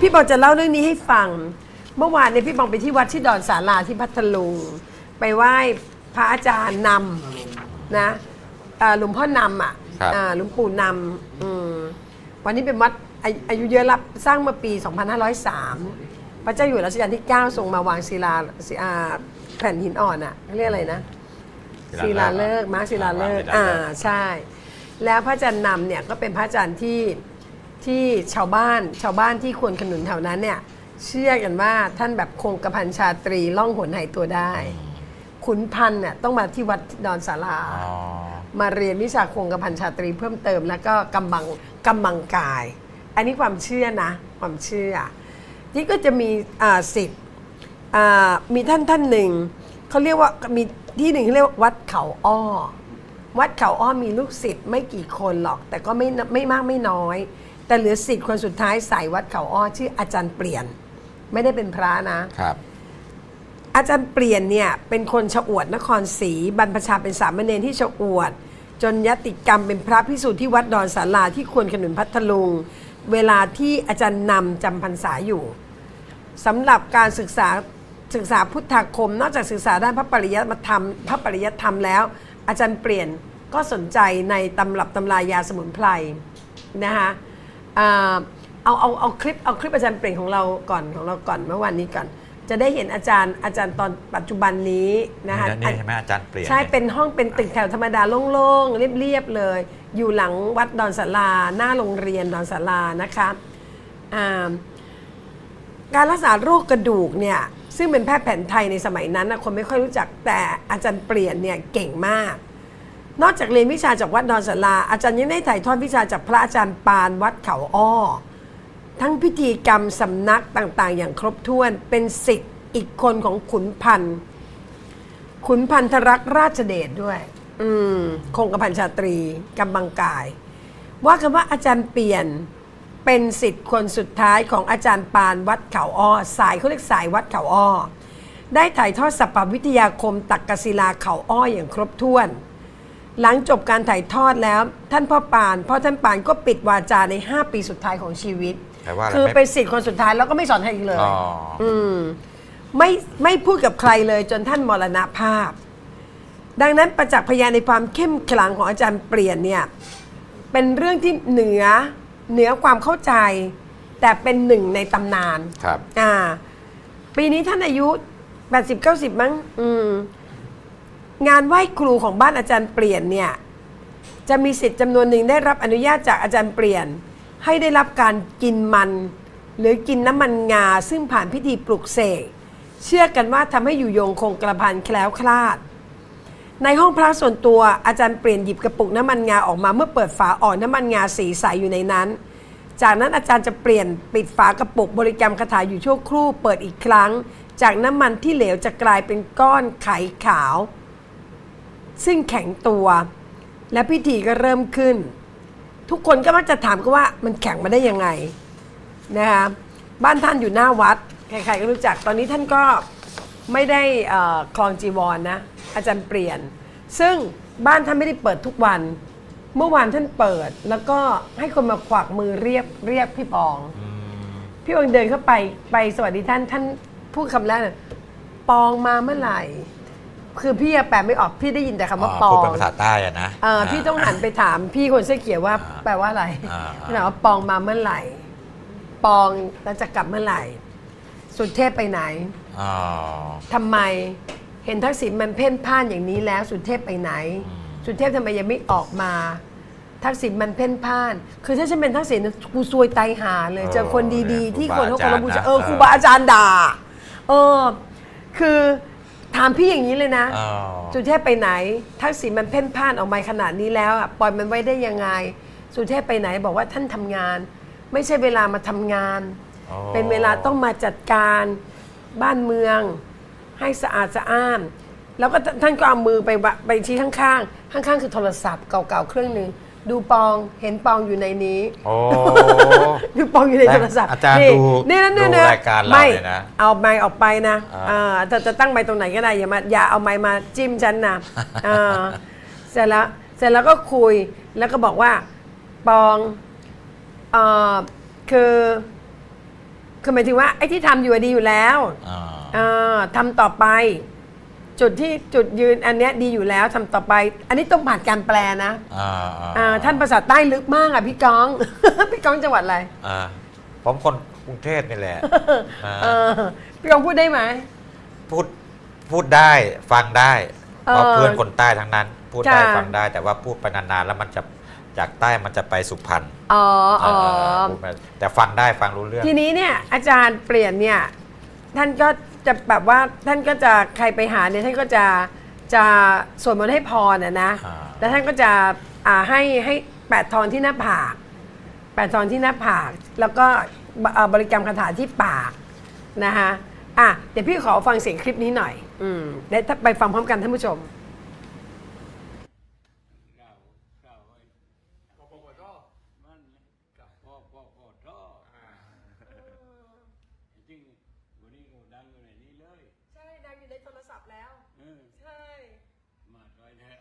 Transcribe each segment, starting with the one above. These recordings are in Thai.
พี่บองจะเล่าเรื่องนี้ให้ฟัง เมื่อวานเนี่ยพี่บองไปที่วัดที่ดอนสาราที่พัทลุงไปไหว้พระอาจารย์นำนะอ่าหลวงพ่อนำอะครับ อ่าหลวงปู่นำอืมวันนี้เป็นวัดอายุอายุเยอะรับสร้างเมื่อปี 2503 พระเจ้าอยู่หัวรัชกาลที่ 9 ทรงมาวางศิลาศิอ่าแผ่นหินอ่อนอะเขาเรียกอะไรนะ ศิลาฤกษ์ม้าศิลาฤกษ์อ่า ใช่ แล้วพระอาจารย์นำเนี่ยก็เป็นพระอาจารย์ที่ ที่ชาวบ้านชาวบ้านที่ควรขนุนแถวนั้นเนี่ยเชื่อกันว่าท่านแบบคงกระพันชาตรีล่องหนหายตัวได้ ขุนพันธ์เนี่ยต้องมาที่วัดดอนสาราอ๋อมาเรียนวิชาคงกระพันชาตรีเพิ่มเติม แล้วก็กำบังกำบังกาย อันนี้ความเชื่อนะ ความเชื่อนี่ก็จะมีอ่าสิทธิ์อ่ามีท่านท่านหนึ่งเขาเรียกว่ามีที่หนึ่งเขาเรียกว่าวัดเขาอ้อ วัดเขาอ้อมีลูกศิษย์ไม่กี่คนหรอก แต่ก็ไม่นไม่มากไม่น้อย แต่เหลือศิษย์คนสุดท้ายสายวัดเขาอ้อชื่ออาจารย์เปลี่ยน ไม่ได้เป็นพระนะ ครับ อาจารย์เปลี่ยนเนี่ยเป็นคนชะอวดนครศรีบรรพชาเป็นสามเณรที่ชะอวด จนยติกรรมเป็นพระพิสูจน์ที่วัดดอนสาราที่ควรขนุนพัทลุง เวลาที่อาจารย์นำจำพรรษาอยู่สำหรับการศึกษาศึกษาพุทธาคม นอกจากศึกษาด้านพระปริยัติธรรม พระปริยัติธรรมแล้ว อาจารย์เปลี่ยนก็สนใจในตำรับตำรายาสมุนไพรนะคะอ่า เอาเอาเอาคลิปเอาคลิปอาจารย์เปลี่ยนของเราก่อนของเราก่อนเมื่อวานนี้ก่อน จะได้เห็นอาจารย์อาจารย์ตอนปัจจุบันนี้นะคะนี่ใช่ไหมอาจารย์เปลี่ยนใช่เป็นห้องเป็นตึกแถวธรรมดาโล่งๆเรียบๆเลย อยู่หลังวัดดอนสาราหน้าโรงเรียนดอนสารานะคะอ่าการรักษาโรคกระดูกเนี่ยซึ่งเป็นแพทย์แผนไทยในสมัยนั้นนะคนไม่ค่อยรู้จักแต่อาจารย์เปลี่ยนเนี่ยเก่งมาก นอกจากเรียนวิชาจากวัดดอนสาราอาจารย์ยังได้ถ่ายทอดวิชาจากพระอาจารย์ปานวัดเขาอ้อ ทั้งพิธีกรรมสำนักต่างๆ อย่างครบถ้วนเป็นสิทธิ์อีกคนของขุนพันธ์ขุนพันธรักษ์ราชเดชด้วย อืมคงกระพันชาตรีกำบังกาย ว่ากันว่าอาจารย์เปลี่ยนเป็นสิทธิ์คนสุดท้ายของอาจารย์ปานวัดเขาอ้อ สายเขาเรียกสายวัดเขาอ้อ ได้ถ่ายทอดสัพพวิทยาคมตักกศิลาเขาอ้ออย่างครบถ้วน หลังจบการถ่ายทอดแล้ว ท่านพ่อปานพ่อท่านปานก็ปิดวาจาใน 5 ปีสุดท้ายของชีวิต แปลว่าอะไรคือไม่ เป็นสิทธิ์คนสุดท้ายแล้วก็ไม่สอนใครอีกเลยอ๋อออืมไม่ไม่พูดกับใครเลยจนท่านมรณภาพ ดังนั้นประจักษ์พยานในความเข้มขลังของอาจารย์เปลี่ยนเนี่ย เป็นเรื่องที่เหนือเหนือความเข้าใจ แต่เป็นหนึ่งในตำนาน ครับ อ่า ปีนี้ท่านอายุ 80 90 มั้ง อืม งานไหว้ครูของบ้านอาจารย์เปลี่ยนเนี่ยจะมีสิทธิ์จำนวนหนึ่งได้รับอนุญาตจากอาจารย์เปลี่ยน ให้ได้รับการกินมัน หรือกินน้ำมันงาซึ่งผ่านพิธีปลุกเสกเชื่อกันว่าทำให้อยู่ยงคงกระพันแคล้วคลาด ในห้องพระส่วนตัวอาจารย์เปลี่ยนหยิบกระปุกน้ำมันงาออกมาเมื่อเปิดฝาอ่อนน้ำมันงาสีใสอยู่ในนั้น จากนั้นอาจารย์จะเปลี่ยนปิดฝากระปุกบริกรรมคาถาอยู่ชั่วครู่เปิดอีกครั้ง จากน้ำมันที่เหลวจะกลายเป็นก้อนไขขาว ซึ่งแข็งตัว และพิธีก็เริ่มขึ้น ทุกคนก็มักจะถามก็ว่ามันแข็งมาได้ยังไงนะคะบ้านท่านอยู่หน้าวัด ใครๆก็รู้จักตอนนี้ท่านก็ไม่ได้เอ่อคลองจีวรนนะอาจารย์เปลี่ยน ซึ่งบ้านท่านไม่ได้เปิดทุกวัน เมื่อวานท่านเปิด แล้วก็ให้คนมาขวักมือเรียกเรียกพี่ปอง พี่ปองเดินเข้าไปไปสวัสดีท่านท่านพูดคำแรกเลยปองมาเมื่อไหร่ คือพี่อะแปลไม่ออกพี่ได้ยินแต่คำว่าปอพูดงเป็นภาษาใต้อะนะเออพี่ต้องหันไปถามพี่คนเสื้อเขียวว่าอ่าแปลว่าอะไรอ่าพี่ถามว่าปองมาเมื่อไหร่ ปองแล้วจะกลับเมื่อไหร่ สุดเทพไปไหนอ๋อทำไมเห็นทักษิณมันเพ่นพ่านอย่างนี้แล้ว สุดเทพไปไหน สุดเทพทำไมยังไม่ออกมา ทักษิณมันเพ่นพ่าน คือถ้าฉันเป็นทักษิณกูซวยไตายหาเลยเจอคนดีๆ ที่คนเขาเคารพบูชาเออครูบาอาจารย์ด่า เออ คือ ถามพี่อย่างนี้เลยนะอ๋อสุเทพไปไหน ทักษิณมันเพ่นพ่านออกมาขนาดนี้แล้วอะปล่อยมันไว้ได้ยังไง สุเทพไปไหนบอกว่าท่านทำงาน ไม่ใช่เวลามาทำงาน อ๋อ เป็นเวลาต้องมาจัดการบ้านเมือง ให้สะอาดสะอ้าน แล้วก็ท่านก็เอามือไปวะไปชี้ข้างๆ ข้างๆ คือโทรศัพท์เก่าๆเครื่องหนึ่ง ดูปองเห็นปองอยู่ในนี้ โอ้ ดูปองอยู่ในโทรศัพท์อาจารย์นี่ดูนี่นะนี่ดูนะรายการเราไม่เลยนะเอาไม้ออกไปนะอ่าอ่าจะจะตั้งไม้ตรงไหนก็ได้อย่ามาอย่าเอาไม้มาจิ้มฉันนะอ่าเสร็จแล้วเสร็จแล้วก็คุยแล้วก็บอกว่าปองเอ่อคือคือหมายถึงว่าไอ้ที่ทำอยู่อะดีอยู่แล้ว อ่า เออทำต่อไป จุดที่จุดยืนอันเนี้ยดีอยู่แล้วทำต่อไป อันนี้ต้องผ่านการแปลนะอ่าอ่าท่านภาษาใต้ลึกมากอะพี่ก้อง พี่ก้องจังหวัดอะไรอ่าผมคนกรุงเทพนี่แหละอ่าเออพี่ก้องพูดได้ไหม พูดพูดได้ฟังได้เออเพราะเพื่อนคนใต้ทั้งนั้น พูดได้จ้ะ ฟังได้ แต่ว่าพูดไปนานๆแล้วมันจะจากใต้มันจะไปสุพรรณอ๋ออ๋อเออพูดไปแต่ฟังได้ฟังรู้เรื่อง ทีนี้เนี่ยอาจารย์เปลี่ยนเนี่ยท่านก็ จะแบบว่าท่านก็จะใครไปหาเนี่ยท่านก็จะจะสวดมนต์ให้พรนะนะอ่า แล้วท่านก็จะอ่าให้ให้แปดทอนที่หน้าผากแปดทอนที่หน้าผาก แล้วก็บอ่าบริกรรมคาถาที่ปากนะคะอะเดี๋ยวพี่ขอฟังเสียงคลิปนี้หน่อย อืมเดี๋ยวถ้าไปฟังพร้อมกันท่านผู้ชม มันกับพ่อพ่อพ่อท่อจริงวันนี้กูดังอยู่ในนี้เลย ใช่ดังอยู่ในโทรศัพท์แล้ว เออ ใช่ มาด้อยแท้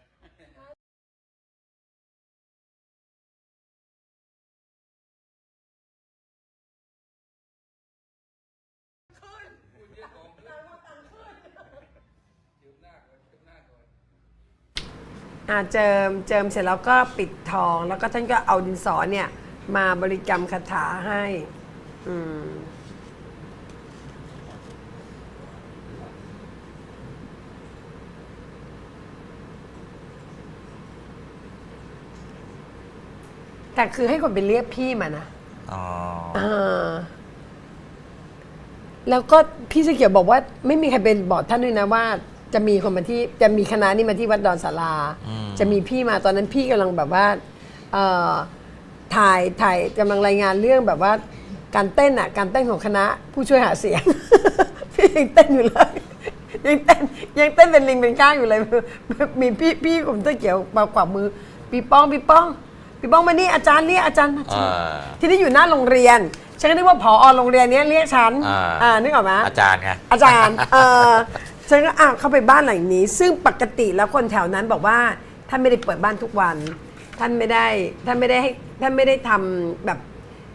อ่าเจิมเจิมเสร็จแล้วก็ปิดทอง แล้วก็ท่านก็เอาดินสอเนี่ย มาบริกรรมคาถาให้ อืมแต่คือให้คนไปเรียกพี่มานะอ๋ออ่าแล้วก็พี่เสเขียวบอกว่า ไม่มีใครเป็นบอกท่านด้วยนะว่า จะมีคนมาที่จะมีคณะนี้มาที่วัดดอนศาลาจะมีพี่มาตอนนั้นพี่กำลังแบบว่าเอ่อถ่ายถ่ายกำลังรายงานเรื่องแบบว่าการเต้นอะการเต้นของคณะผู้ช่วยหาเสียง พี่ยังเต้นอยู่เลยยังเต้นยังเต้นเป็นลิงเป็นก้างอยู่เลย มีพี่พี่ผมตะเกียวมากวักมือปีป้องปีป้องปีป้องมานี่อาจารย์เรียกอาจารย์มาอ่า ที่นี่อยู่หน้าโรงเรียน ฉันก็นึกว่าผอโรงเรียนเนี้ยเรียกฉันอ่าอ่านึกออกไหมอาจารย์ไง อาจารย์ เออ ฉันก็อ้าวเข้าไปบ้านหลังนี้ ซึ่งปกติแล้วคนแถวนั้นบอกว่าท่านไม่ได้เปิดบ้านทุกวัน ท่านไม่ได้ท่านไม่ได้ให้ท่านไม่ได้ทำแบบ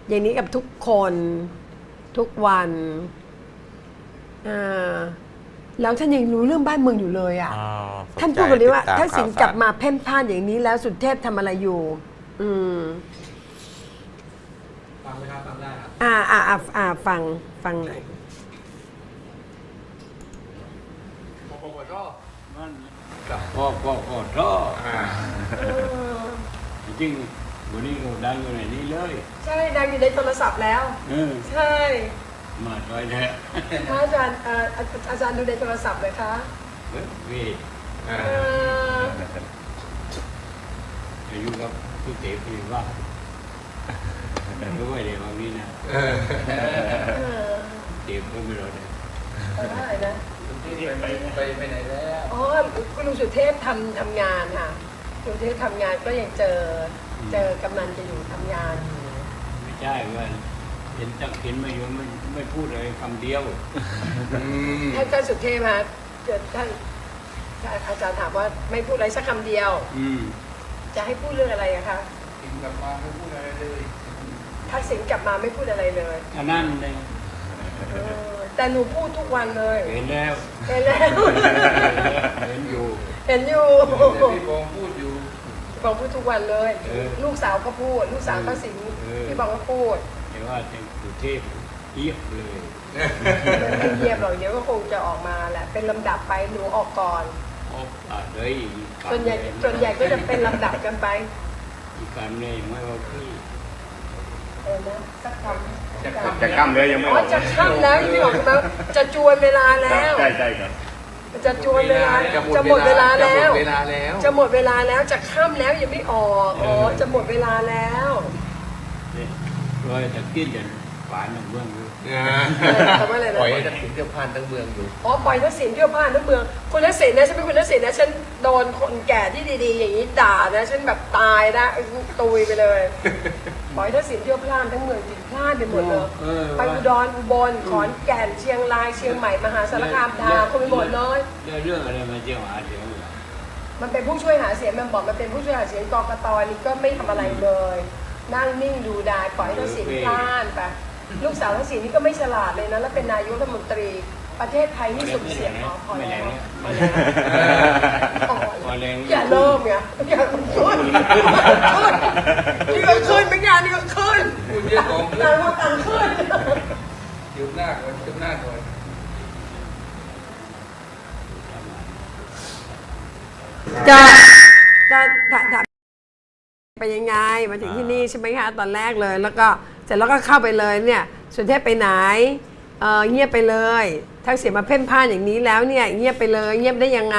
อย่างนี้กับทุกคนทุกวันอ่าแล้วท่านยังรู้เรื่องบ้านเมืองอยู่เลยอะอ๋อท่านพูดแบบนี้ว่าติดตมถ้าสินข่วสรกลับมาเพ่นพ่านอย่างนี้แล้วสุดเทพทำอะไรอยู่ อืมฟังไหมครับฟังได้ครับ อ่าอ่าอ่าอ่าฟังฟังหน่อย ปปปก็ มัน กับพ่อพ่อพ่อท่อจริงวันนี้กูดังอยู่ในนี้เลยใช่ดังอยู่ในโทรศัพท์แล้ว เออใช่มาด้อยแท้ถ้าอาจารย์เอ่ออาอาจารย์ดูในโทรศัพท์เลยคะเฮ้ยเว้ยอ่าเออจะอยู่กับพี่เต๋อพี่ว่าแต่ด้วยเดี๋ยววันนี้นะเออเออเต๋อก็ไม่รอดเลยเอาได้นะ ที่ไปไปไปไหนแล้วอ๋อคุณลุงสุเทพทำทำงานค่ะลุงสุเทพทำงานก็ยังเจอเจอกำนันจะอยู่ทำงานอยู่ไม่ใช่ว่าเห็นจักเห็นไม่ยอมไม่ไม่พูดอะไรคำเดียวอืมท่านอาจารย์สุเทพฮะเกิดท่านท่านอาจารย์ถามว่าไม่พูดอะไรสักคำเดียว อืมจะให้พูดเรื่องอะไรอะคะกินกลับมาไม่พูดอะไรเลยทักษิณกลับมาไม่พูดอะไรเลยอันนั้นเลยเออ แต่หนูพูดทุกวันเลยเห็นแล้วเห็นแล้วเห็นอยู่เห็นอยู่เดี๋ยวพี่บองพูดอยู่บอกพูดทุกวันเลยเออลูกสาวก็พูด ลูกสาวก็สิงเออพี่บองก็พูดแต่ว่าจะสุเทพเยียบเลยไม่เยียบหรอกเดี๋ยวก็คงจะออกมาแหละเป็นลำดับไปหนูออกก่อนออกตัดเลยอีกส่วนใหญ่ส่วนใหญ่ก็จะเป็นลำดับกันไปอีกการเลยไม่ว่าพี่ เออนะสักคำจะจะข้ามเลยยังไม่ออ๋ออกจะค่ำแล้วยังไม่ออกใช่ไหมจะจวนเวลาแล้ว ใช่ใช่ครับ จะจวนเวลาจะหมดเวลาแล้ว จะหมดเวลาแล้วจะหมดเวลาแล้วจะค่ำแล้วยังไม่ออกอ๋อจะหมดเวลาแล้วเนี่ยร้อยจะกินจนฝานหนึ่งเมืองอยู่อ่าคำว่าอะไรนะ ปล่อยให้ทักษิณเที่ยวผ่านทั้งเมืองอยู่อ๋อปล่อยทักษิณเที่ยวผ่านทั้งเมืองคุณทักษิณนะฉันเป็นคุณทักษิณนะฉันโดนคนแก่ที่ดีๆ อย่างนี้ด่านะฉันแบบตายนะตุยไปเลย ปล่อยทักษิณเที่ยวพล่านทั้งเมืองผิดพลาดไปหมดเลยเออไปอุดรอุบลขอนแก่นเชียงรายเชียงใหม่มหาสารคามด่าคนไปหมดเลยได้เรื่องอะไรมาเจียวหาเสียงเหรอมันเป็นผู้ช่วยหาเสียงมันบอกมันเป็นผู้ช่วยหาเสียงกกตนี่ก็ไม่ทำอะไรเลย นั่งนิ่งดูดายปล่อยให้ทักษิณพลาดไปลูกสาวทั้งสี่นี่ก็ไม่ฉลาดเลยนะแล้วเป็นนายกรัฐมนตรี ประเทศไทยนี่สุ่มเสี่ยงอ๋อพอไม่แล้แรวงพอแล้วพอแรแล้วงอย่าเริ่มไงอย่ามันขึ้นขึ้นนี่ก็ขึ้นไม่งานนี่ก็ขึ้นพูดเรื่องของต่างคนต่างขึ้นหยุดหน้าก่อนหยุดหน้าก่อนจะจะถามถามไปยังไงมาถึงที่นี่ใช่ไหมคะตอนแรกเลย แล้วก็เสร็จแล้วก็เข้าไปเลยเนี่ยสุเทพไปไหน เออเงียบไปเลย ทักเสียงมาเพ่นพ่านอย่างนี้แล้วเนี่ยเงียบไปเลยเงียบได้ยังไง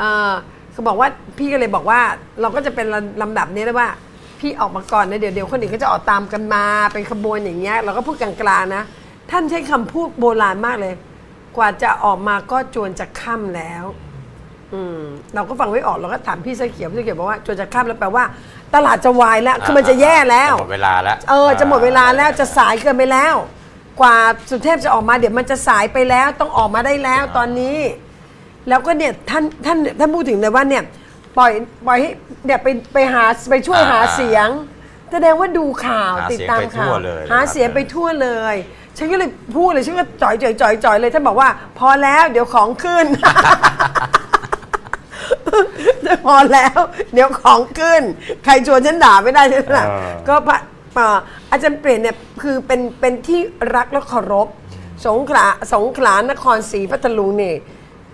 เออเขาบอกว่าพี่ก็เลยบอกว่าเราก็จะเป็นลำดับนี้แล้วว่า พี่ออกมาก่อนนะเดี๋ยวเดี๋ยวคนอื่นก็จะออกตามกันมาเป็นขบวนอย่างเงี้ยเราก็พูดกลางๆนะ ท่านใช้คำพูดโบราณมากเลย กว่าจะออกมาก็จวนจะค่ำแล้ว อืมเราก็ฟังไม่ออกเราก็ถามพี่เสื้อเขียวพี่เสื้อเขียวบอกว่าจนจะข้ามแล้วแปลว่า ตลาดจะวายแล้วคือมันจะแย่แล้วจะหมดเวลาแล้วเออจะหมดเวลาแล้วจะสายเกินไปแล้ว กว่าสุเทพจะออกมาเดี๋ยวมันจะสายไปแล้วต้องออกมาได้แล้วตอนนี้ แล้วก็เนี่ยท่านท่านท่านพูดถึงเลยว่าเนี่ยปล่อยปล่อยให้เนี่ยไปไปหาไปช่วยอ่าหาเสียง แสดงว่าดูข่าวหาติดเสียงตามไปทั่ข่าววเลย หาเสียงไปทั่วเลย ฉันก็เลยพูดเลยฉันก็จ่อยจ่อยจ่อยจ่อยเลยท่านบอกว่า พอแล้วเดี๋ยวของขึ้นจะพอแล้ว เดี๋ยวของขึ้น ใครชวนฉันด่าไม่ได้ใช่ไหมล่ะเออ ก็พระ เอ่ออาจารย์เปลี่ยนเนี่ยคือเป็นเป็นที่รักและเคารพสงขลาสงขลานครศรีพัทลุงเนี่ย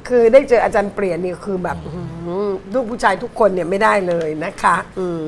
คือได้เจออาจารย์เปลี่ยนเนี่ยคือแบบอื้อหือลูกผู้ชายทุกคนเนี่ยไม่ได้เลยนะคะ อืม